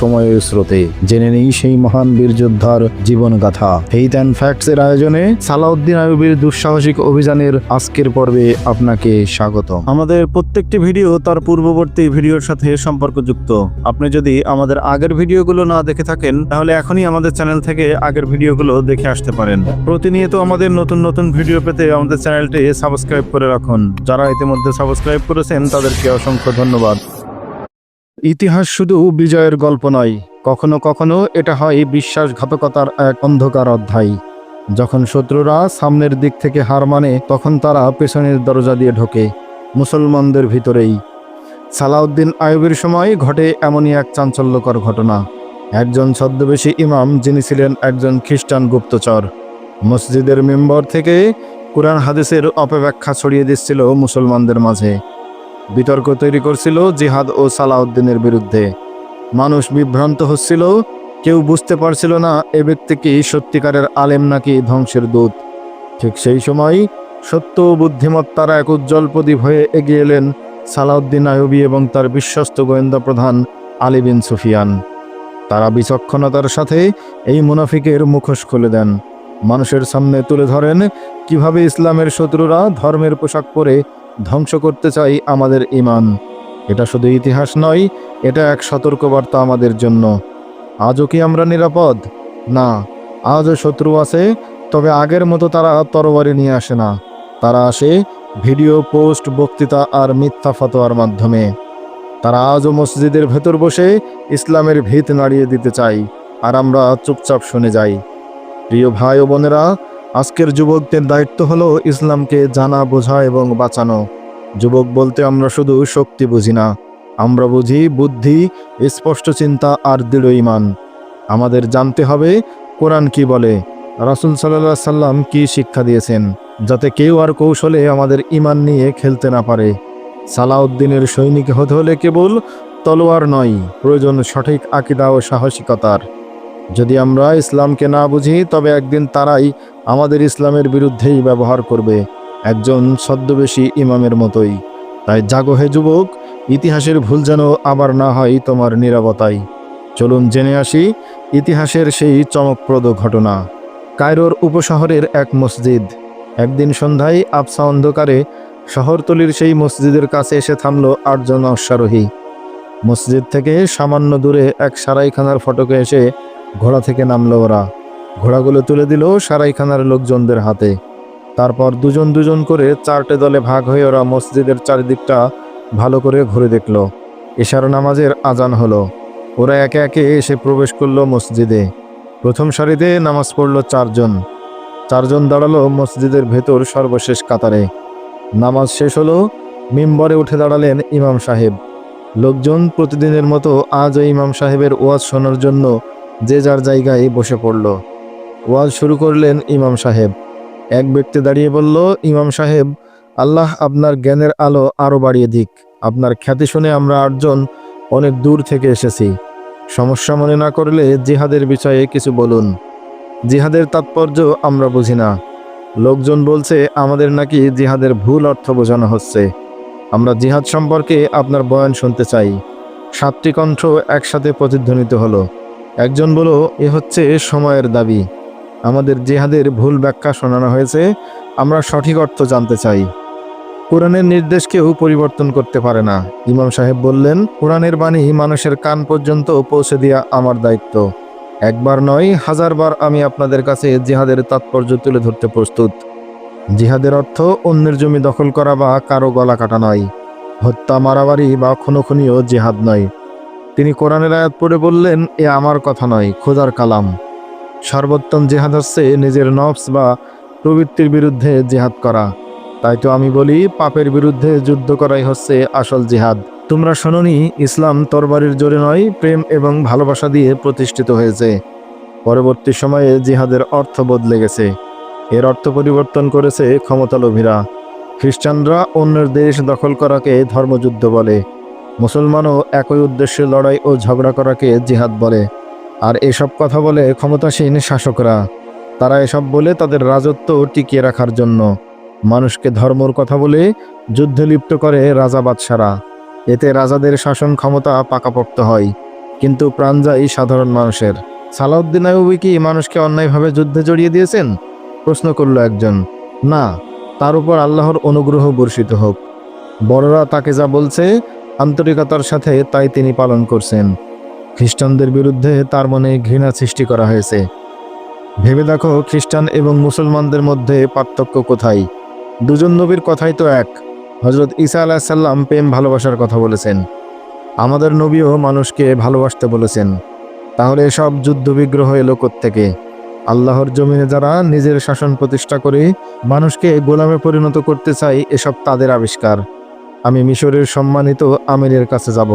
সময়ের স্রোতে। জেনে নেই সেই মহান বীর যোদ্ধার জীবন গাথা হেইথ অ্যান্ড ফ্যাক্টস এর আয়োজনে সালাউদ্দিন আইয়ুবীর দুঃসাহসিক অভিযানের আজকের পর্বে আপনাকে স্বাগত আমাদের প্রত্যেকটি ভিডিও তার পূর্ববর্তী ভিডিওর সাথে সম্পর্কযুক্ত। আপনি যদি আমাদের আগের ভিডিওগুলো না দেখে থাকেন, তাহলে এখনই আমাদের চ্যানেল থেকে আগের ভিডিওগুলো দেখে আসতে পারেন। প্রতিনিয়ত আমাদের নতুন নতুন ভিডিও পেতে আমাদের চ্যানেলটি সাবস্ক্রাইব করে রাখুন। যারা ইতিমধ্যে সাবস্ক্রাইব করেছেন, তাদেরকে অসংখ্য ধন্যবাদ। ইতিহাস শুধু বিজয়ের গল্প নয়, কখনো কখনো এটা হয় বিশ্বাসঘাতকতার এক অন্ধকার অধ্যায়। যখন শত্রুরা সামনের দিক থেকে হার মানে তখন তারা পেছনের দরজা দিয়ে ঢোকে, মুসলমানদের ভিতরেই। সালাউদ্দিন আয়ুবের সময় ঘটে এমনই এক চাঞ্চল্যকর ঘটনা। একজন ছদ্মবেশী ইমাম, যিনি ছিলেন একজন খ্রিস্টান গুপ্তচর, মসজিদের মেম্বর থেকে কোরআন হাদিসের অপব্যাখ্যা ছড়িয়ে দিচ্ছিল মুসলমানদের মাঝে। বিতর্ক তৈরি করছিল জিহাদ ও সালাউদ্দিনের বিরুদ্ধে। মানুষ বিভ্রান্ত হচ্ছিল, কেউ বুঝতে পারছিল না এ ব্যক্তি কি সত্যিকারের আলেম নাকি ধ্বংসের দূত। ঠিক সেই সময় সত্য ও বুদ্ধিমত্তারা এক উজ্জ্বল প্রদীপ হয়ে এগিয়ে এলেন সালাউদ্দিন আয়ুবী এবং তার বিশ্বস্ত গোয়েন্দা প্রধান আলী বিন সুফিয়ান। তারা বিচক্ষণতার সাথে এই মুনাফিকের মুখোশ খুলে দেন। মানুষের সামনে তুলে ধরেন কীভাবে ইসলামের শত্রুরা ধর্মের পোশাক পরে ধ্বংস করতে চাই আমাদের ইমান এটা শুধু ইতিহাস নয়, এটা এক সতর্কবার্তা আমাদের জন্য। আজও কি আমরা নিরাপদ? না, আজও শত্রু আছে, তবে আগের মতো তারা তরবারি নিয়ে আসে না। তারা আসে ভিডিও, পোস্ট, বক্তৃতা আর মিথ্যা ফতোয়ার মাধ্যমে। তারা আজও মসজিদের ভেতর বসে ইসলামের ভিত নাড়িয়ে দিতে চাই আর আমরা চুপচাপ শুনে যাই। প্রিয় ভাই ও বোনেরা আজকের যুবকদের দায়িত্ব হলো ইসলামকে জানা, বোঝা এবং বাঁচানো। যুবক বলতে আমরা শুধু শক্তি বুঝি না, আমরা বুঝি বুদ্ধি, স্পষ্ট চিন্তা আর দৃঢ় ইমান আমাদের জানতে হবে কোরআন কি বলে, রাসুল সাল্লাহ সাল্লাম কি শিক্ষা দিয়েছেন, যাতে কেউ আর কৌশলে আমাদের ইমান নিয়ে খেলতে না পারে। সালাউদ্দিনের সৈনিক হতে হলে কেবল তলোয়ার নয়, প্রয়োজন সঠিক আকিদা ও সাহসিকতার। যদি আমরা ইসলামকে না বুঝি, তবে একদিন তারাই আমাদের ইসলামের বিরুদ্ধেই ব্যবহার করবে। একজন ছদ্মবেশী ইমামের মতোই। তাই জাগো হে যুবক, ইতিহাসের ভুল যেন আবার না হয় তোমার নিরাপত্তায় চলুন জেনে আসি ইতিহাসের সেই চমকপ্রদ ঘটনা। কায়রোর উপশহরের এক মসজিদ। একদিন সন্ধ্যায় আবসা অন্ধকারে শহরতলির সেই মসজিদের কাছে এসে থামল আটজন অশ্বারোহী। মসজিদ থেকে সামান্য দূরে এক সারাইখানার ফটকে এসে ঘোড়া থেকে নামলো ওরা। ঘোড়াগুলো তুলে দিল সারাইখানার লোকজনদের হাতে। তারপর দুজন দুজন করে চারটে দলে ভাগ হয়ে ওরা মসজিদের চারিদিকটা ভালো করে ঘুরে দেখল। এশার নামাজের আজান হলো। ওরা একে একে এসে প্রবেশ করল মসজিদে। প্রথম সারিতে নামাজ পড়ল চারজন। চারজন দাঁড়াল মসজিদের ভেতর সর্বশেষ কাতারে। নামাজ শেষ হলো, মিম্বরে উঠে দাঁড়ালেন ইমাম সাহেব। লোকজন প্রতিদিনের মতো আজও ইমাম সাহেবের ওয়াজ শোনার জন্য যে যার জায়গায় বসে পড়ল। ওয়াজ শুরু করলেন ইমাম সাহেব। এক ব্যক্তি দাঁড়িয়ে বলল, ইমাম সাহেব, আল্লাহ আপনার জ্ঞানের আলো আরও বাড়িয়ে দিক। আপনার খ্যাতি শুনে আমরা আটজন অনেক দূর থেকে এসেছি। সমস্যা মনে না করলে জিহাদের বিষয়ে কিছু বলুন। জিহাদের তাৎপর্য আমরা বুঝি না। লোকজন বলছে, আমাদের নাকি জিহাদের ভুল অর্থ বোঝানো হচ্ছে। আমরা জিহাদ সম্পর্কে আপনার বয়ান শুনতে চাই। সাতটি কণ্ঠ একসাথে প্রতিধ্বনিত হলো। একজন বলো, এ হচ্ছে সময়ের দাবি। আমাদের জেহাদের ভুল ব্যাখ্যা শোনানো হয়েছে। আমরা সঠিক অর্থ জানতে চাই। কোরআনের নির্দেশ কেউ পরিবর্তন করতে পারে না। ইমাম সাহেব বললেন, কোরআনের বাণী মানুষের কান পর্যন্ত পৌঁছে দেওয়া আমার দায়িত্ব। একবার নয় হাজারবার আমি আপনাদের কাছে জিহাদের তাৎপর্য তুলে ধরতে প্রস্তুত। জিহাদের অর্থ অন্যের জমি দখল করা বা কারও গলা কাটা নয়। হত্যা, মারামারি বা খুনোখুনিও জেহাদ নয়। তিনি কোরআনের আয়াত পড়ে বললেন, এ আমার কথা নয়, খোদার কালাম। সর্বোত্তম জেহাদ হচ্ছে নিজের নফস বা প্রবৃত্তির বিরুদ্ধে জেহাদ করা। তাই তো আমি বলি, পাপের বিরুদ্ধে যুদ্ধ করাই হচ্ছে আসল জেহাদ। তোমরা শোনোনি, ইসলাম তরবারির জোরে নয়, প্রেম এবং ভালোবাসা দিয়ে প্রতিষ্ঠিত হয়েছে। পরবর্তী সময়ে জিহাদের অর্থ বদলে গেছে। এর অর্থ পরিবর্তন করেছে ক্ষমতালোভীরা। খ্রিস্টানরা অন্যের দেশ দখল করাকে ধর্মযুদ্ধ বলে। মুসলমানও একই উদ্দেশ্যে লড়াই ও ঝগড়া করাকে জিহাদ বলে। আর এসব কথা বলে ক্ষমতাসীন শাসকরা। তারা এসব বলে তাদের রাজত্ব টিকিয়ে রাখার জন্য। মানুষকে ধর্মর কথা বলে যুদ্ধে লিপ্ত করে রাজা বাদশারা। এতে রাজাদের শাসন ক্ষমতা পাকাপোক্ত হয়। কিন্তু প্রাণ যায় সাধারণ মানুষের। সালাউদ্দিন আইয়ুবী কি মানুষকে অন্যায়ভাবে যুদ্ধে জড়িয়ে দিয়েছেন? প্রশ্ন করল একজন। না, তার উপর আল্লাহর অনুগ্রহ বর্ষিত হোক। বড়রা তাকে যা বলছে আন্তরিকতার সাথে তাই তিনি পালন করছেন। খ্রিস্টানদের বিরুদ্ধে তার মনে ঘৃণা সৃষ্টি করা হয়েছে। ভেবে দেখো, খ্রিস্টান এবং মুসলমানদের মধ্যে পার্থক্য কোথায়? দুজন নবীর কথাই তো এক। হজরত ঈসা আলাহিসাল্লাম প্রেম ভালোবাসার কথা বলেছেন। আমাদের নবীও মানুষকে ভালোবাসতে বলেছেন। তাহলে সব যুদ্ধবিগ্রহ এলো থেকে আল্লাহর জমিনে যারা নিজের শাসন প্রতিষ্ঠা করে মানুষকে গোলামে পরিণত করতে চাই এসব তাদের আবিষ্কার। আমি মিশরের সম্মানিত আমিরের কাছে যাব।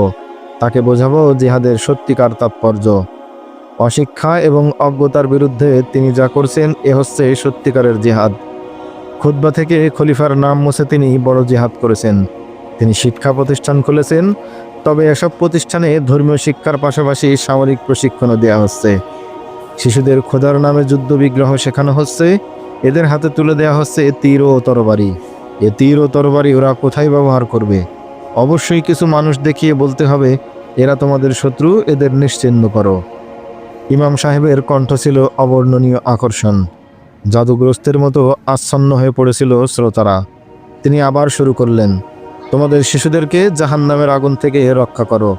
তাকে বোঝাবো জিহাদের সত্যিকার তাৎপর্য। অশিক্ষা এবং অজ্ঞতার বিরুদ্ধে তিনি যা করছেন, এ হচ্ছে সত্যিকারের জিহাদ। খুদ্া থেকে খলিফার নাম মুছে তিনি বড় জিহাদ করেছেন। তিনি শিক্ষা প্রতিষ্ঠান খুলেছেন, তবে এসব প্রতিষ্ঠানে ধর্মীয় শিক্ষার পাশাপাশি সামরিক প্রশিক্ষণও দেওয়া হচ্ছে। শিশুদের খোদার নামে যুদ্ধ বিগ্রহ শেখানো হচ্ছে, এদের হাতে তুলে দেওয়া হচ্ছে তীর ও তরবারি। এ তীর ও তরবারি ওরা কোথায় ব্যবহার করবে? অবশ্যই কিছু মানুষ দেখিয়ে বলতে হবে, এরা তোমাদের শত্রু, এদের নিশ্চিহ্ন করো। ইমাম সাহেবের কণ্ঠ ছিল অবর্ণনীয় আকর্ষণ। জাদুগ্রস্তের মতো আচ্ছন্ন হয়ে পড়েছিল শ্রোতারা। তিনি আবার শুরু করলেন, তোমাদের শিশুদেরকে জাহান্নামের আগুন থেকে রক্ষা করো।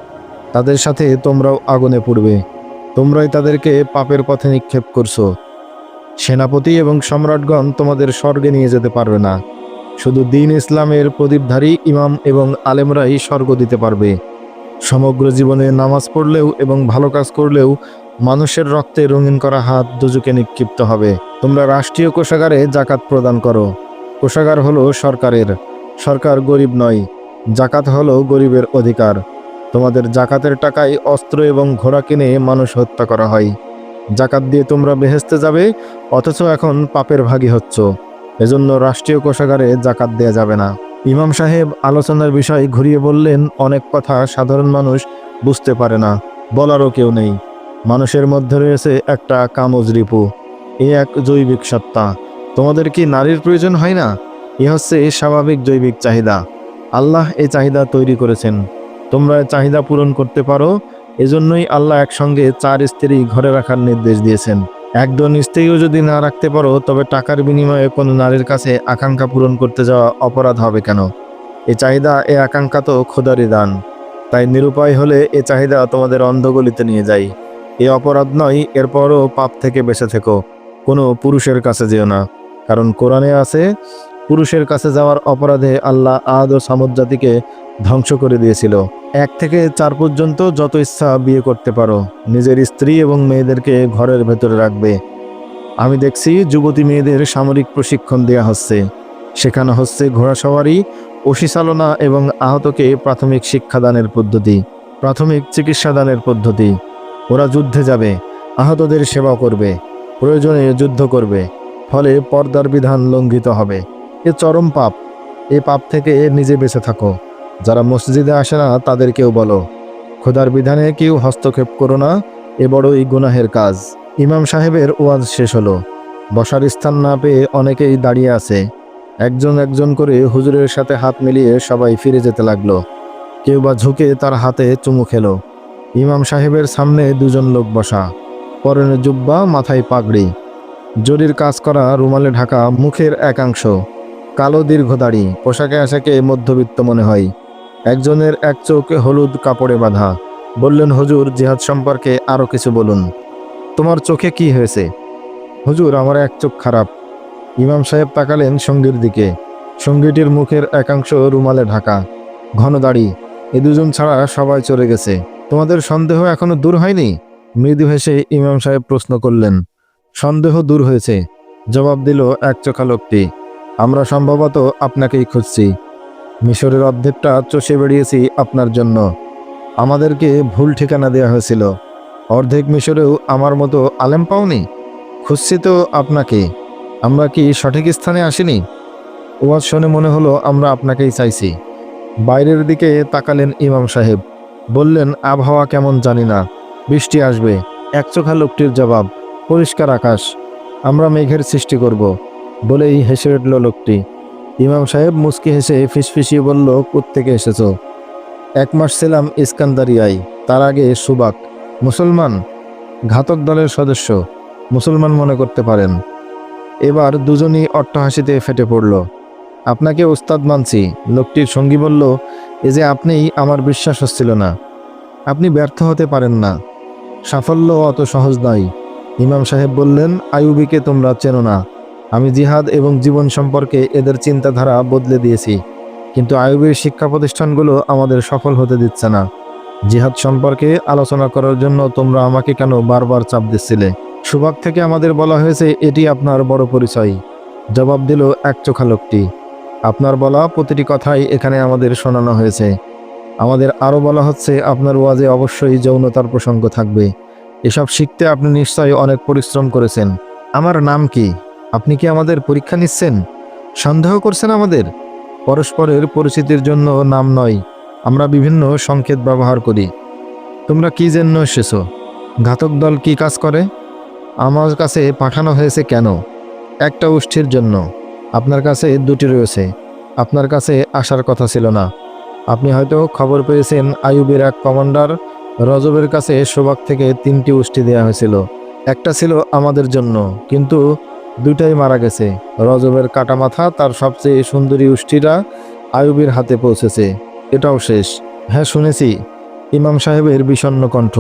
তাদের সাথে তোমরাও আগুনে পড়বে। তোমরাই তাদেরকে পাপের পথে নিক্ষেপ করছ। সেনাপতি এবং সম্রাটগণ তোমাদের স্বর্গে নিয়ে যেতে পারবে না। শুধু দিন ইসলামের প্রদীপধারী ইমাম এবং আলেমরাই স্বর্গ দিতে পারবে। সমগ্র জীবনে নামাজ পড়লেও এবং ভালো কাজ করলেও মানুষের রক্তে রঙিন করা হাত দুজুকে নিক্ষিপ্ত হবে। তোমরা রাষ্ট্রীয় কোষাগারে জাকাত প্রদান করো। কোষাগার হলো সরকারের। সরকার গরিব নয়। জাকাত হলো গরিবের অধিকার। তোমাদের জাকাতের টাকায় অস্ত্র এবং ঘোড়া কিনে মানুষ হত্যা করা হয়। জাকাত দিয়ে তোমরা বেহেস্তে যাবে, অথচ এখন পাপের ভাগী হচ্ছ। এজন্য রাষ্ট্রীয় কোষাগারে জাকাত দেয়া যাবে না। ইমাম সাহেব আলোচনার বিষয় ঘুরিয়ে বললেন, অনেক কথা সাধারণ মানুষ বুঝতে পারে না, বলারও কেউ নেই। মানুষের মধ্যে রয়েছে একটা কামজ রিপু, এ এক জৈবিক সত্তা। তোমাদের কি নারীর প্রয়োজন হয় না? এ হচ্ছে স্বাভাবিক জৈবিক চাহিদা। আল্লাহ এই চাহিদা তৈরি করেছেন। তোমরা চাহিদা পূরণ করতে পারো, এজন্যই আল্লাহ একসঙ্গে চার স্ত্রী ঘরে রাখার নির্দেশ দিয়েছেন। একজন স্ত্রীও যদি না রাখতে পারো, তবে টাকার বিনিময়ে কোনো নারীর কাছে আকাঙ্ক্ষা পূরণ করতে যাওয়া অপরাধ হবে কেন? এ চাহিদা, এ আকাঙ্ক্ষা তো খোদারি দান। তাই নিরুপায় হলে এ চাহিদা তোমাদের অন্ধগলিতে নিয়ে যায় এ অপরাধ নয়, এরপরও পাপ থেকে বেঁচে থেকো। কোনো পুরুষের কাছে যেও না। কারণ কোরআনে আছে পুরুষের কাছে যাওয়ার অপরাধে আল্লাহ আদ ও সামুদ জাতিকে ধ্বংস করে দিয়েছিল। এক থেকে চার পর্যন্ত যত ইচ্ছা বিয়ে করতে পারো, নিজের স্ত্রী এবং মেয়েদেরকে ঘরের ভেতরে রাখবে। আমি দেখছি যুবতী মেয়েদের সামরিক প্রশিক্ষণ দেওয়া হচ্ছে। শেখানো হচ্ছে ঘোড়া সওয়ারি অশিচালনা এবং আহতকে প্রাথমিক শিক্ষাদানের পদ্ধতি, প্রাথমিক চিকিৎসাদানের পদ্ধতি। ওরা যুদ্ধে যাবে, আহতদের সেবা করবে, প্রয়োজনে যুদ্ধ করবে, ফলে পর্দার বিধান লঙ্ঘিত হবে। এ চরম পাপ। এ পাপ থেকে এ নিজে বেঁচে থাকো। যারা মসজিদে আসে না, তাদেরকেও বলো, খোদার বিধানে কেউ হস্তক্ষেপ করো না, এ বড়ই গুনাহের কাজ। ইমাম সাহেবের ওয়াজ শেষ হলো। বসার স্থান না পেয়ে অনেকেই দাঁড়িয়ে আছে। একজন একজন করে হুজুরের সাথে হাত মিলিয়ে সবাই ফিরে যেতে লাগল। কেউ বা ঝুঁকে তার হাতে চুমু খেলো। ইমাম সাহেবের সামনে দুজন লোক বসা। পরনে জুব্বা, মাথায় পাগড়ি। জরির কাজ করা রুমালে ঢাকা মুখের একাংশ। কালো দীর্ঘ দাড়ি পোশাকে আশাকে মধ্যবিত্ত মনে হয়। একজনের এক চোখ হলুদ কাপড়ে বাঁধা। বললেন, হুজুর, জিহাদ সম্পর্কে আরও কিছু বলুন। তোমার চোখে কি হয়েছে? হুজুর, আমার এক চোখ খারাপ। ইমাম সাহেব তাকালেন সঙ্গীর দিকে। সঙ্গীটির মুখের একাংশ রুমালে ঢাকা। ঘন দাড়ি, এ দুজন ছাড়া সবাই চলে গেছে। তোমাদের সন্দেহ এখনও দূর হয়নি? মৃদু হেসে ইমাম সাহেব প্রশ্ন করলেন। সন্দেহ দূর হয়েছে। জবাব দিল এক চোখা লোকটি। আমরা সম্ভবত আপনাকেই খুঁজছি। মিশরের অর্ধেকটা চষে বেরিয়েছি আপনার জন্য। আমাদেরকে ভুল ঠিকানা দেওয়া হয়েছিল। অর্ধেক মিশরেও আমার মতো আলেম পাওনি? খুঁজছি তো আপনাকে। আমরা কি সঠিক স্থানে আসিনি? ওয়াজ শুনে মনে হলো আমরা আপনাকেই চাইছি। বাইরের দিকে তাকালেন ইমাম সাহেব। বললেন, আবহাওয়া কেমন জানি না। বৃষ্টি আসবে। একচোখা লোকটির জবাব, পরিষ্কার আকাশ। আমরা মেঘের সৃষ্টি করব বলেই হেসে উঠল লোকটি। ইমাম সাহেব মুচকি হেসে ফিসফিসিয়ে বলল থেকে এসেছ? এক মাস ছিলাম ইস্কান্দারিয়ায়, তার আগে সুবাক, মুসলমান, ঘাতক দলের সদস্য, মুসলমান মনে করতে পারেন। এবার দুজনই অট্টহাসিতে ফেটে পড়ল। আপনাকে ওস্তাদ মানছি। লোকটির সঙ্গী বলল, এ যে আপনিই, আমার বিশ্বাস হচ্ছিল না। আপনি ব্যর্থ হতে পারেন না। সাফল্য অত সহজ নয়। ইমাম সাহেব বললেন, আইয়ুবিকে তোমরা চেনো না। আমি জিহাদ এবং জীবন সম্পর্কে এদের চিন্তাধারা বদলে দিয়েছি, কিন্তু আইয়ুবের শিক্ষা প্রতিষ্ঠানগুলো আমাদের সফল হতে দিচ্ছে না। জিহাদ সম্পর্কে আলোচনা করার জন্য তোমরা আমাকে কেন বারবার চাপ দিচ্ছিলে? সুভাগ থেকে আমাদের বলা হয়েছে, এটি আপনার বড় পরিচয়। জবাব দিল এক চোখা লোকটি। আপনার বলা প্রতিটি কথাই এখানে আমাদের শোনানো হয়েছে। আমাদের আরও বলা হচ্ছে, আপনার ওয়াজে অবশ্যই যৌনতার প্রসঙ্গ থাকবে। এসব শিখতে আপনি নিশ্চয়ই অনেক পরিশ্রম করেছেন। আমার নাম কি? আপনি কি আমাদের পরীক্ষা নিচ্ছেন? সন্দেহ করছেন আমাদের? পরস্পরের পরিচিতির জন্য নাম নয়, আমরা বিভিন্ন সংকেত ব্যবহার করি। তোমরা কি জন্য এসেছ? ঘাতক দল কি কাজ করে? আমার কাছে পাঠানো হয়েছে কেন? একটা উষ্ঠির জন্য। আপনার কাছে দুটি রয়েছে। আপনার কাছে আসার কথা ছিল না। আপনি হয়তো খবর পেয়েছেন, আইয়ুবের এক কমান্ডার রজবের কাছে সোবাক থেকে তিনটি উষ্টি দেওয়া হয়েছিল। একটা ছিল আমাদের জন্য, কিন্তু দুটাই মারা গেছে। রজবের কাটা মাথা তার সবচেয়ে সুন্দরী উষ্টিরা আয়ুবের হাতে পৌঁছেছে। এটাও শেষ। হ্যাঁ শুনেছি। ইমাম সাহেবের বিষণ্ণ কণ্ঠ।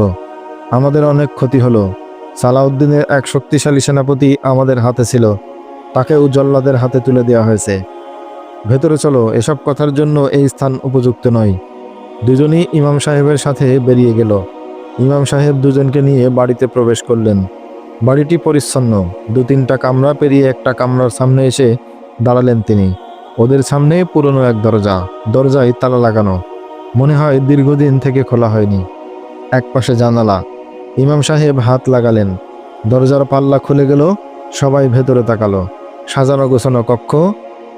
আমাদের অনেক ক্ষতি হলো। সালাউদ্দিনের এক শক্তিশালী সেনাপতি আমাদের হাতে ছিল। তাকেও জল্লাদের হাতে তুলে দেওয়া হয়েছে। ভেতরে চলো, এসব কথার জন্য এই স্থান উপযুক্ত নয়। দুজনই ইমাম সাহেবের সাথে বেরিয়ে গেল। ইমাম সাহেব দুজনকে নিয়ে বাড়িতে প্রবেশ করলেন। বাড়িটি পরিচ্ছন্ন। দু তিনটা কামরা পেরিয়ে একটা কামরার সামনে এসে দাঁড়ালেন তিনি। ওদের সামনে পুরনো এক দরজা। দরজায় তালা লাগানো। মনে হয় দীর্ঘদিন থেকে খোলা হয়নি। এক পাশে জানালা। ইমাম সাহেব হাত লাগালেন। দরজার পাল্লা খুলে গেল। সবাই ভেতরে তাকালো। সাজানো গোছানো কক্ষ।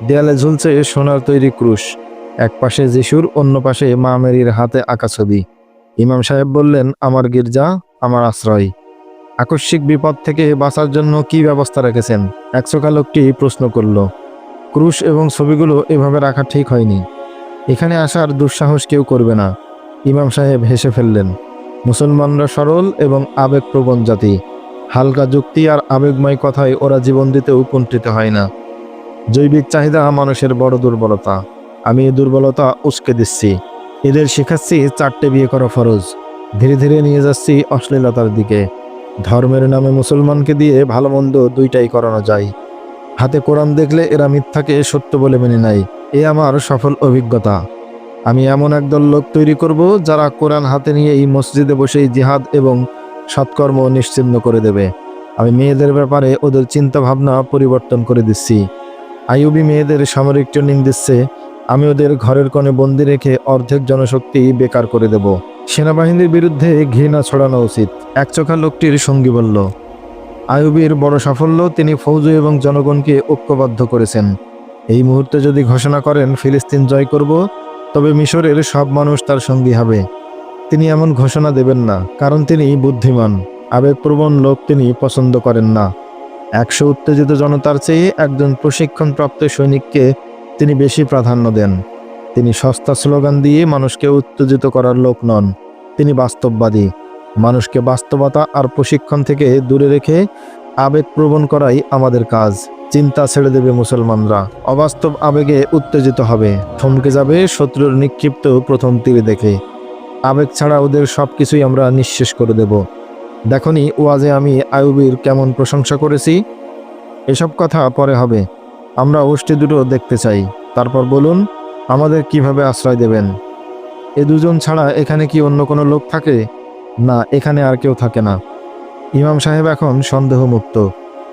দেয়ালে ঝুলছে সোনার তৈরি ক্রুশ। এক পাশে যিশুর, অন্য পাশে মা মেরির হাতে আঁকা ছবি। ইমাম সাহেব বললেন, আমার গির্জা, আমার আশ্রয়। আকস্মিক বিপদ থেকে বাঁচার জন্য কি ব্যবস্থা রেখেছেন? একশোকা লোকটি প্রশ্ন করল। ক্রুশ এবং ছবিগুলো এভাবে রাখা ঠিক হয়নি। এখানে আসার দুঃসাহস কেউ করবে না। ইমাম সাহেব হেসে ফেললেন। মুসলমানরা সরল এবং আবেগপ্রবণ জাতি। হালকা যুক্তি আর আবেগময় কথায় ওরা জীবন দিতেও কুণ্ঠিত হয় না। জৈবিক চাহিদা মানুষের বড় দুর্বলতা। আমি এই দুর্বলতা উস্কে দিচ্ছি। এদের শেখাচ্ছি চারটে বিয়ে করা ফরজ। ধীরে ধীরে নিয়ে যাচ্ছি অশ্লীলতার দিকে। ধর্মের নামে মুসলমানকে দিয়ে ভালো মন্দ দুইটাই করানো যায়। হাতে কোরআন দেখলে এরা মিথ্যাকে সত্য বলে মেনে নেয়। এ আমার সফল অভিজ্ঞতা। আমি এমন একদল লোক তৈরি করব যারা কোরআন হাতে নিয়ে এই মসজিদে বসেই জিহাদ এবং সৎকর্ম নিশ্চিন্ন করে দেবে। আমি মেয়েদের ব্যাপারে ওদের চিন্তা ভাবনা পরিবর্তন করে দিচ্ছি। আইউবি মেয়েদের সামরিক ট্রেনিং দিচ্ছে। আমি ওদের ঘরের কোণে বন্দি রেখে অর্ধেক জনশক্তি বেকার করে দেব। সেনাবাহিনীর বিরুদ্ধে ঘৃণা ছড়ানো উচিত। একচোখা লোকটির সঙ্গী বলল আইউবির বড় সাফল্য তিনি ফৌজ এবং জনগণকে ঐক্যবদ্ধ করেছেন। এই মুহূর্তে যদি ঘোষণা করেন ফিলিস্তিন জয় করব, তবে মিশরের সব মানুষ তার সঙ্গী হবে। তিনি এমন ঘোষণা দেবেন না, কারণ তিনি বুদ্ধিমান। আবেগপ্রবণ লোক তিনি পছন্দ করেন না। একশো উত্তেজিত জনতার চেয়ে একজন প্রশিক্ষণপ্রাপ্ত সৈনিককে তিনি বেশি প্রাধান্য দেন। তিনি সস্তা স্লোগান দিয়ে মানুষকে উত্তেজিত করার লোক নন। তিনি বাস্তববাদী। মানুষকে বাস্তবতা আর প্রশিক্ষণ থেকে দূরে রেখে আবেগপ্রবণ করাই আমাদের কাজ। চিন্তা ছেড়ে দেবে মুসলমানরা। অবাস্তব আবেগে উত্তেজিত হবে। থমকে যাবে শত্রুর নিক্ষিপ্ত প্রথম তীরে দেখে। আবেগ ছাড়া ওদের সব কিছুই আমরা নিঃশেষ করে দেব। দেখনি ওয়াজে আমি আয়ুবির কেমন প্রশংসা করেছি? এসব কথা পরে হবে। আমরা ওষ্ঠী দুটো দেখতে চাই। তারপর বলুন আমাদের কীভাবে আশ্রয় দেবেন? এ দুজন ছাড়া এখানে কি অন্য কোনো লোক থাকে? না, এখানে আর কেউ থাকে না। ইমাম সাহেব এখন সন্দেহমুক্ত।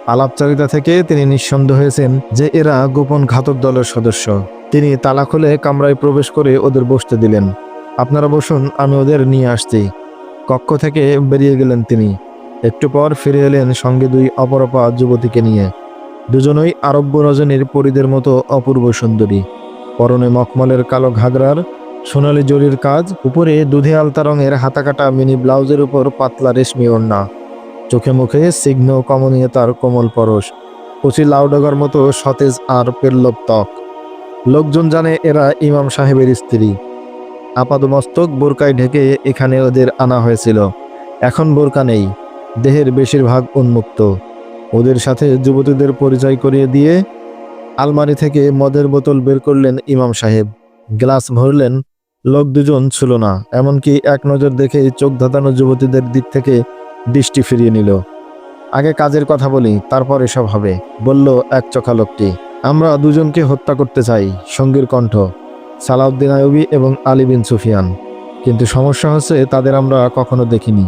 আলাপচারিতা থেকে তিনি নিঃসন্দেহ হয়েছেন যে এরা গোপন ঘাতক দলের সদস্য। তিনি তালা খুলে কামরায় প্রবেশ করে ওদের বসতে দিলেন। আপনারা বসুন, আমি ওদের নিয়ে আসছি। কক্ষ থেকে বেরিয়ে গেলেন তিনি। একটু পর ফিরে এলেন সঙ্গে দুই অপরপা যুবতীকে নিয়ে। দুজনই আরব্য রজনীর পরিদের মতো অপূর্ব সুন্দরী। পরনে মখমলের কালো ঘাগরার, সোনালি জরির কাজ, উপরে দুধে আলতা রঙের হাতাকাটা মিনি ব্লাউজের উপর পাতলা রেশমি ওড়না। চোখে মুখে সিগ্ন কমনীয়তার কোমল পরশ। কচি লাউডগার মতো সতেজ আর পেল্লব ত্বক। লোকজন জানে এরা ইমাম সাহেবের স্ত্রী। আপাদমস্তক বোরকায় ঢেকে এখানে ওদের আনা হয়েছিল। এখন বোরকা নেই। দেহের বেশিরভাগ উন্মুক্ত। ওদের সাথে যুবতীদের পরিচয় করিয়ে দিয়ে আলমারি থেকে মদের বোতল বের করলেন ইমাম সাহেব। গ্লাস ভরলেন, লোক দুজন ছিল না, এমনকি এক নজর দেখে চোখ ধাঁধানো যুবতীদের দিক থেকে দৃষ্টি ফিরিয়ে নিল। আগে কাজের কথা বলি, তারপর এসব হবে, বলল এক চোখা লোকটি। আমরা দুজনকে হত্যা করতে চাই, সঙ্গীর কণ্ঠ, সালাউদ্দিন আয়ুবি এবং আলী বিন সুফিয়ান। কিন্তু সমস্যা হচ্ছে, তাদের আমরা কখনো দেখিনি।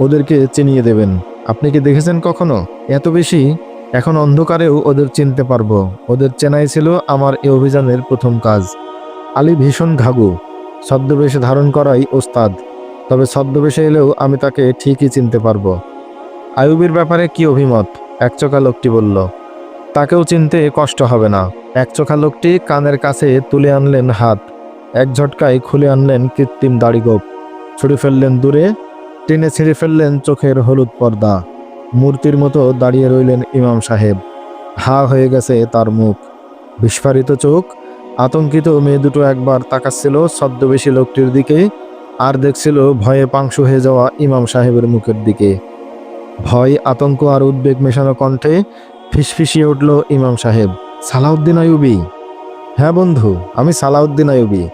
ওদেরকে চিনিয়ে দেবেন। আপনি কি দেখেছেন কখনো? এত বেশি এখন অন্ধকারেও ওদের চিনতে পারব। ওদের চেনাই ছিল আমার এ অভিযানের প্রথম কাজ। আলী ভীষণ ঘাগু। ছদ্মবেশে ধারণ করাই ওস্তাদ। তবে ছদ্মবেশে এলেও আমি তাকে ঠিকই চিনতে পারব। আয়ুবের ব্যাপারে কি অভিমত? একচোখা লোকটি বলল। তাকেও চিনতে কষ্ট হবে না। একচোখা লোকটি কানের কাছে তুলে আনলেন হাত। এক ঝটকায় খুলে আনলেন কৃত্রিম দাড়িগোপ ছুড়ে ফেললেন দূরে, টেনে ছিঁড়ে ফেললেন চোখের হলুদ পর্দা। মূর্তির মতো দাঁড়িয়ে রইলেন ইমাম সাহেব। হা হয়ে গেছে তার মুখ। বিস্ফারিত চোখ, আতঙ্কিত মেয়ে দুটো একবার তাকাচ্ছিল ছদ্মবেশী লোকটির দিকে, আর দেখছিল ভয়ে পাংশু হয়ে যাওয়া ইমাম সাহেবের মুখের দিকে। ভয়, আতঙ্ক আর উদ্বেগ মেশানো কণ্ঠে ফিসফিসিয়ে উঠল ইমাম সাহেব। সালাউদ্দিন আয়ুবি হ্যাঁ বন্ধু, আমি সালাউদ্দিন আয়ুবি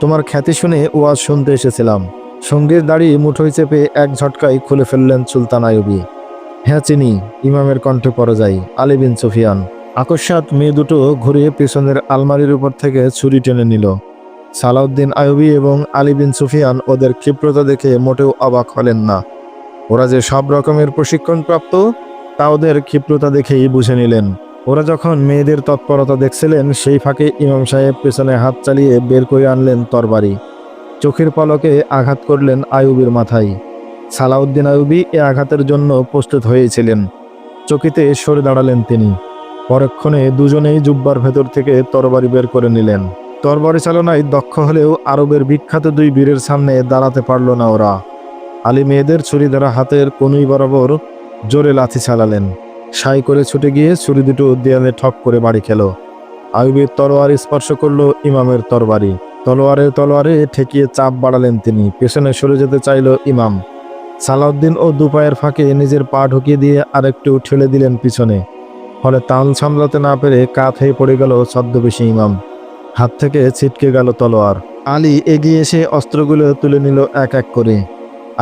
তোমার খ্যাতি শুনে ওয়াজ শুনতে এসেছিলাম। সঙ্গীর দাড়ি মুঠোয় চেপে এক ঝটকায় খুলে ফেললেন সুলতান আয়ুবি হ্যাঁ চিনি, ইমামের কণ্ঠে পরে যাই, আলী বিন সুফিয়ান। আকস্মাত মেয়ে দুটো ঘুরিয়ে পেছনের আলমারির উপর থেকে ছুরি টেনে নিল। সালাউদ্দিন আয়ুবি এবং আলী বিন সুফিয়ান ওদের ক্ষিপ্রতা দেখে মোটেও অবাক হলেন না। ওরা যে সব রকমের প্রশিক্ষণপ্রাপ্ত, তা ওদের ক্ষিপ্রতা দেখেই বুঝে নিলেন। ওরা যখন মেয়েদের তৎপরতা দেখছিলেন, সেই ফাঁকে ইমাম সাহেব পেছনে হাত চালিয়ে বের করে আনলেন তরবারি। চোখের পলকে আঘাত করলেন আয়ুবের মাথায়। সালাউদ্দিন আয়ুবি এ আঘাতের জন্য প্রস্তুত হয়েছিলেন। চকিতে সরে দাঁড়ালেন তিনি। পরক্ষণে দুজনেই জুব্বার ভেতর থেকে তরবারি বের করে নিলেন। তরবারি চালনায় দক্ষ হলেও আরবের বিখ্যাত দুই বীরের সামনে দাঁড়াতে পারল না ওরা। আলী মেয়েদের ছুরি দ্বারা হাতের কনুই বরাবর জোরে লাথি চালালেন। সাই করে ছুটে গিয়ে ছুরি দুটো দেয়ালে ঠক করে বাড়ি খেল। আয়ুবের তলোয়ার স্পর্শ করল ইমামের তরবারি। তলোয়ারে তলোয়ারে ঠেকিয়ে চাপ বাড়ালেন তিনি। পেছনে সরে যেতে চাইল ইমাম। সালাউদ্দিন ও দুপায়ের ফাঁকে নিজের পা ঢুকিয়ে দিয়ে আরেকটু ঠেলে দিলেন পিছনে। ফলে তাল সামলাতে না পেরে কাত হয়ে পড়ে গেল ছদ্মবেশী ইমাম। হাত থেকে ছিটকে গেল তলোয়ার। আলী এগিয়ে এসে অস্ত্রগুলো তুলে নিল এক এক করে।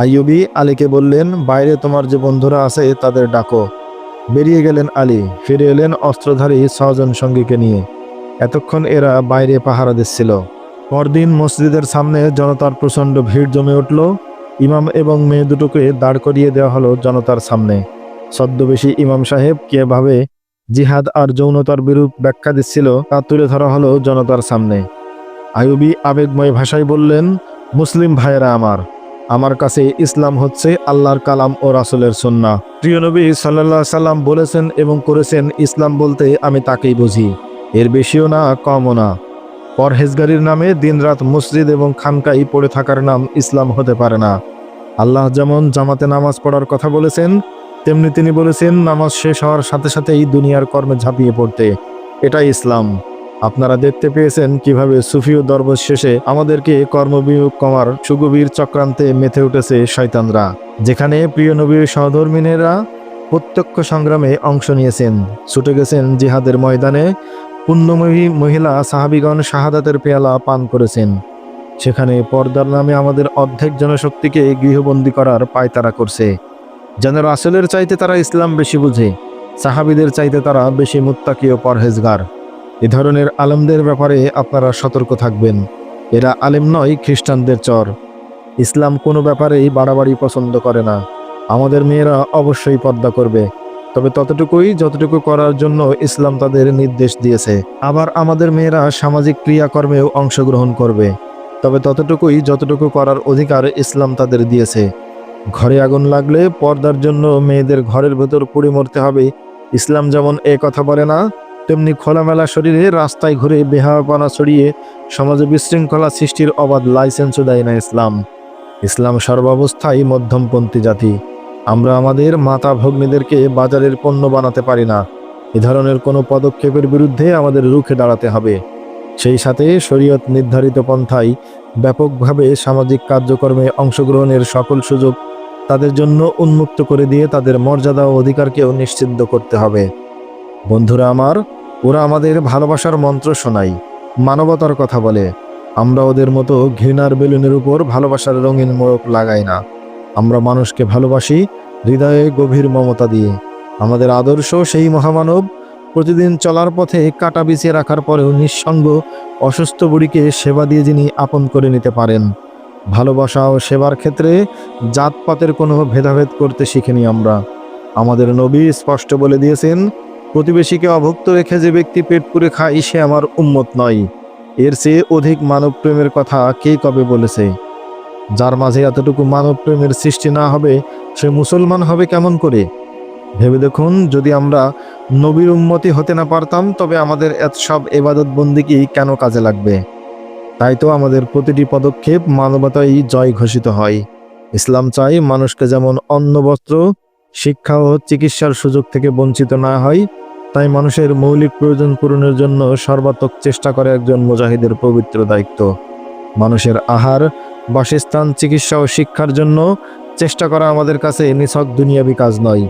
আইয়ুবি আলীকে বললেন, বাইরে তোমার যে বন্ধুরা আছে, তাদের ডাকো। বেরিয়ে গেলেন আলী। ফিরে এলেন অস্ত্রধারী ছজন সঙ্গীকে নিয়ে। এতক্ষণ এরা বাইরে পাহারা দিচ্ছিল পরদিন মসজিদের সামনে জনতার প্রচণ্ড ভিড় জমে উঠল। ইমাম এবং মেয়ে দুটোকে দাঁড় করিয়ে দেওয়া হলো জনতার সামনে। ছদ্মবেশী ইমাম সাহেব কীভাবে জিহাদ আর যৌনতার বিরূপ ব্যাখ্যা দিচ্ছিল তা তুলে ধরা হলো জনতার সামনে। আয়ুবী আবেগময় ভাষায় বললেন, মুসলিম ভাইয়েরা আমার আমার কাছে ইসলাম হচ্ছে আল্লাহর কালাম ও রাসুলের সন্না প্রিয় নবী সাল্লাহ সাল্লাম বলেছেন এবং করেছেন, ইসলাম বলতে আমি তাকেই বুঝি। এর বেশিও না, কমও না। পরহেজগারির নামে দিনরাত মসজিদ এবং খানকাই পড়ে থাকার নাম ইসলাম হতে পারে না। আল্লাহ যেমন জামাতে নামাজ পড়ার কথা বলেছেন, তেমনি তিনি বলেছেন, নামাজ শেষ হওয়ার সাথে সাথেই দুনিয়ার কর্মে ঝাঁপিয়ে পড়তে। এটাই ইসলাম। আপনারা দেখতে পেয়েছেন কীভাবে সুফিও দরবস শেষে আমাদেরকে কর্মবিয়োগ কমার সুগভীর চক্রান্তে মেতে উঠেছে শয়তানরা, যেখানে প্রিয় নবীর সহধর্মিনেরা প্রত্যক্ষ সংগ্রামে অংশ নিয়েছেন। ছুটে গেছেন জিহাদের ময়দানে পুণ্যময়ী মহিলা সাহাবিগণ শাহাদাতের পেয়ালা পান করেছেন। সেখানে পর্দার নামে আমাদের অর্ধেক জনশক্তিকে গৃহবন্দী করার পায়তারা করছে। যেন রাসেলের চাইতে তারা ইসলাম বেশি বুঝে, সাহাবিদের চাইতে তারা বেশি মুত্তাকি ও পরহেজগার। এ ধরনের আলেমদের ব্যাপারে আপনারা সতর্ক থাকবেন। এরা আলেম নয়, খ্রিস্টানদের চর। ইসলাম কোনো ব্যাপারেই বাড়াবাড়ি পছন্দ করে না। আমাদের মেয়েরা অবশ্যই পর্দা করবে। তবে ততটুকুই, যতটুকু করার জন্য ইসলাম তাদের নির্দেশ দিয়েছে। আবার আমাদের মেয়েরা সামাজিক ক্রিয়াকর্মেও অংশগ্রহণ করবে। তবে ততটুকুই, যতটুকু করার অধিকার ইসলাম তাদের দিয়েছে। ঘরে আগুন লাগলে পর্দার জন্য মেয়েদের ঘরের ভেতর পুড়ে মরতে হবে। ইসলাম যেমন এ কথা বলে না, তেমনি খোলামেলা শরীরে রাস্তায় ঘুরে বেহাপানা ছড়িয়ে সমাজে বিশৃঙ্খলা সৃষ্টির অবাধ লাইসেন্সও দেয় না ইসলাম। ইসলাম সর্বাবস্থায় মধ্যমপন্থী জাতি। আমরা আমাদের মাতা ভগ্নীদেরকে বাজারের পণ্য বানাতে পারি না। এ ধরনের কোনো পদক্ষেপের বিরুদ্ধে আমাদের রুখে দাঁড়াতে হবে। সেই সাথে শরীয়ত নির্ধারিত পন্থায় ব্যাপকভাবে সামাজিক কার্যক্রমে অংশগ্রহণের সকল সুযোগ তাদের জন্য উন্মুক্ত করে দিয়ে তাদের মর্যাদা ও অধিকারকেও নিশ্চিদ্ধ করতে হবে। বন্ধুরা আমার, ওরা আমাদের ভালোবাসার মন্ত্র শোনায়, মানবতার কথা বলে। আমরা ওদের মতো ঘৃণার বেলুনের উপর ভালোবাসার রঙিন মোড়ক লাগাই না। আমরা মানুষকে ভালোবাসি, হৃদয়ে গভীর মমতা দিয়ে। আমাদের আদর্শ সেই মহামানব প্রতিদিন চলার পথে কাটা বিছিয়ে রাখার পরেও নিঃসঙ্গ, অসুস্থ বুড়িকে সেবা দিয়ে যিনি আপন করে নিতে পারেন। ভালোবাসা ও সেবার ক্ষেত্রে জাতপাতের কোনো ভেদাভেদ করতে শিখিনি আমরা। আমাদের নবী স্পষ্ট বলে দিয়েছেন, প্রতিবেশীকে অভুক্ত রেখে যে ব্যক্তি পেট পুরে খায়, সে আমার উম্মত নয়। এর চেয়ে অধিক মানব প্রেমের কথা কে কবে বলেছে? যার মাঝে এতটুকু মানব প্রেমের সৃষ্টি না হবে, সে মুসলমান হবে কেমন করে? ভেবে দেখুন, যদি আমরা নবীর উন্মতি হতে না পারতাম, তবে আমাদের এত সব এবাদত বন্দিকি কেন কাজে লাগবে? তাই তো আমাদের প্রতিটি পদক্ষেপ মানবতাই জয় ঘোষিত হয়। ইসলাম চাই মানুষকে যেমন অন্ন, বস্ত্র, শিক্ষা ও চিকিৎসার সুযোগ থেকে বঞ্চিত না হয়, তাই মানুষের মৌলিক প্রয়োজন পূরণের জন্য সর্বাত্মক চেষ্টা করে একজন মুজাহিদের পবিত্র দায়িত্ব। মানুষের আহার বাসস্থান, চিকিৎসা ও শিক্ষার জন্য চেষ্টা করা আমাদের কাছে নিছক দুনিয়াবি কাজ নয়।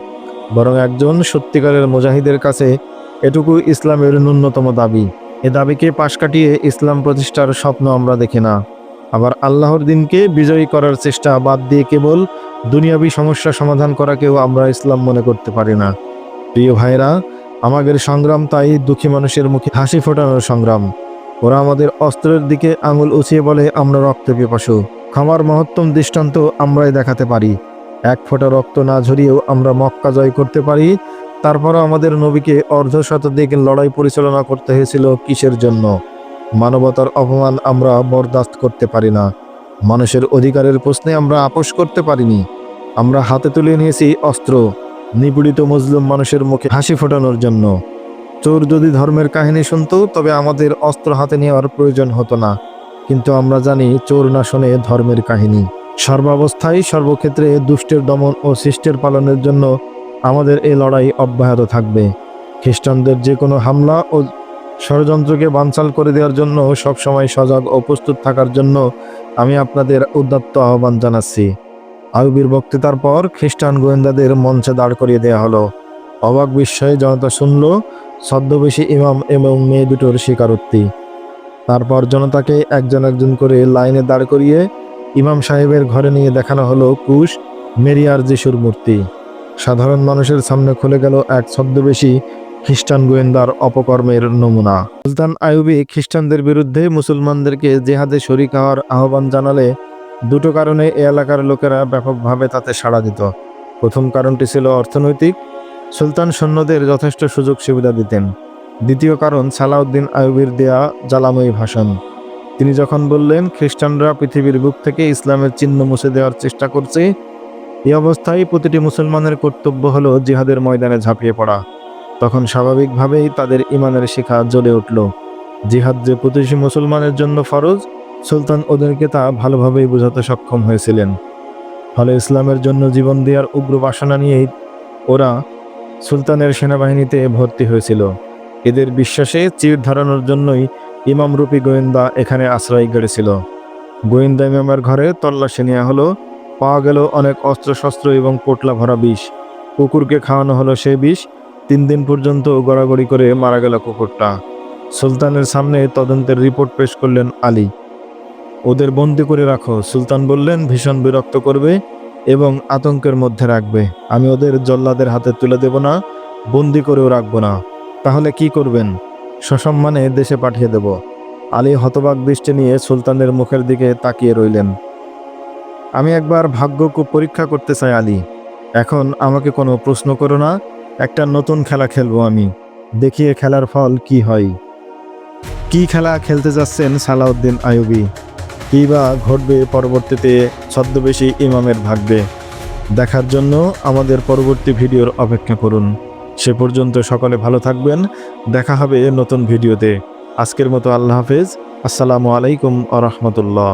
বরং একজন সত্যিকারের মুজাহিদের কাছে এটুকু ইসলামের ন্যূনতম দাবি। এ দাবিকে পাশ কাটিয়ে ইসলাম প্রতিষ্ঠার স্বপ্ন আমরা দেখি না। আবার আল্লাহর দিনকে বিজয়ী করার চেষ্টা বাদ দিয়ে কেবল দুনিয়াবি সমস্যা সমাধান করাকেও আমরা ইসলাম মনে করতে পারি না। প্রিয় ভাইরা আমাদের সংগ্রাম তাই দুঃখী মানুষের মুখে হাসি ফোটানোর সংগ্রাম। ওরা আমাদের অস্ত্রের দিকে আঙুল উঁচিয়ে বলে, আমরা রক্ত পিপাসু। খামার মহত্তম দৃষ্টান্ত আমরাই দেখাতে পারি। এক ফোঁটা রক্ত না ঝরিয়েও আমরা মক্কা জয় করতে পারি। তারপরও আমাদের নবীকে অর্ধ শতাধিক লড়াই পরিচালনা করতে হয়েছিল কিসের জন্য? মানবতার অপমান আমরা বরদাস্ত করতে পারি না। মানুষের অধিকারের প্রশ্নে আমরা আপোষ করতে পারিনি। আমরা হাতে তুলে নিয়েছি অস্ত্র, নিপীড়িত মুসলিম মানুষের মুখে হাসি ফোটানোর জন্য। চোর যদি ধর্মের কাহিনী শুনতো, তবে আমাদের অস্ত্র হাতে নেওয়ার প্রয়োজন হতো না। কিন্তু আমরা জানি চোর না শোনে ধর্মের কাহিনী। সর্বাবস্থায় সর্বক্ষেত্রে দুষ্টের দমন ও সৃষ্টের পালনের জন্য আমাদের এই লড়াই অব্যাহত থাকবে। খ্রিস্টানদের যে কোনো হামলা ও ষড়যন্ত্রকে বানচাল করে দেওয়ার জন্য সবসময় সজাগ ও প্রস্তুত থাকার জন্য আমি আপনাদের উদ্যত্ত আহ্বান জানাচ্ছি। আয়ুবীর বক্তৃতার পর খ্রিস্টান গোয়েন্দাদের মঞ্চে দাঁড় করিয়ে দেওয়া হলো। অবাক বিস্ময়ে জনতা শুনল ছদ্মবেশী ইমাম এবং মেয়ে দুটোর স্বীকারোক্তি। তারপর জনতাকে একজন একজন করে লাইনে দাঁড় করিয়ে ইমাম সাহেবের ঘরে নিয়ে দেখানো হলো কুশ মেরিয়ার যিশুর মূর্তি। সাধারণ মানুষের সামনে খুলে গেল এক ছদ্মবেশী খ্রিস্টান গোয়েন্দার অপকর্মের নমুনা। সুলতান আইয়ুবী খ্রিস্টানদের বিরুদ্ধে মুসলমানদেরকে জেহাদে শরিক হওয়ার আহ্বান জানালে দুটো কারণে এ এলাকার লোকেরা ব্যাপকভাবে তাতে সাড়া দিত। প্রথম কারণটি ছিল অর্থনৈতিক সুলতান সৈন্যদের যথেষ্ট সুযোগ সুবিধা দিতেন। দ্বিতীয় কারণ, সালাউদ্দিন আইয়ুবীর দেয়া জ্বালাময়ী ভাষণ। তিনি যখন বললেন, খ্রিস্টানরা পৃথিবীর বুক থেকে ইসলামের চিহ্ন মুছে দেওয়ার চেষ্টা করছে এই অবস্থায় প্রতিটি মুসলমানের কর্তব্য হলো জিহাদের ময়দানে ঝাঁপিয়ে পড়া। তখন স্বাভাবিকভাবেই তাদের ইমানের শিখা জ্বলে উঠল। জিহাদ যে প্রতিটি মুসলমানের জন্য ফরজ, সুলতান ওদেরকে তা ভালোভাবেই বোঝাতে সক্ষম হয়েছিলেন। ফলে ইসলামের জন্য জীবন দেওয়ার উগ্র বাসনা নিয়েই ওরা সুলতানের সেনাবাহিনীতে ভর্তি হয়েছিল। এদের বিশ্বাসে চির ধারানোর জন্যই ইমাম ইমামরূপী গোয়েন্দা এখানে আশ্রয় গড়েছিল। গোয়েন্দা ইমামের ঘরে তল্লাশি নেওয়া হলো, পাওয়া গেল অনেক অস্ত্রশস্ত্র এবং পোটলা ভরা বিষ। কুকুরকে খাওয়ানো হলো সে বিষ, তিন দিন পর্যন্ত গড়াগড়ি করে মারা গেল কুকুরটা। সুলতানের সামনে তদন্তের রিপোর্ট পেশ করলেন আলী। ওদের বন্দি করে রাখো, সুলতান বললেন, ভীষণ বিরক্ত করবে এবং আতঙ্কের মধ্যে রাখবে। আমি ওদের জল্লাদের হাতে তুলে দেব না, বন্দি করেও রাখব না। তাহলে কি করবেন? সসম্মানে দেশে পাঠিয়ে দেব। আলী হতবাক দৃষ্টি নিয়ে সুলতানের মুখের দিকে তাকিয়ে রইলেন। আমি একবার ভাগ্যকে পরীক্ষা করতে চাই, আলী। এখন আমাকে কোনো প্রশ্ন করো না, একটা নতুন খেলা খেলব আমি। দেখিয়ে খেলার ফল কি হয়? কি খেলা খেলতে যাচ্ছেন সালাউদ্দিন আইয়ুবি? কি বা ঘটবে পরবর্তীতে ছদ্মবেশী ইমামের ভাগ্যে? দেখার জন্য আমাদের পরবর্তী ভিডিওর অপেক্ষা করুন। সে পর্যন্ত সকলে ভালো থাকবেন। দেখা হবে নতুন ভিডিওতে। আজকের মতো আল্লাহ হাফেজ। আসসালামু আলাইকুম আ রহমতুল্লাহ।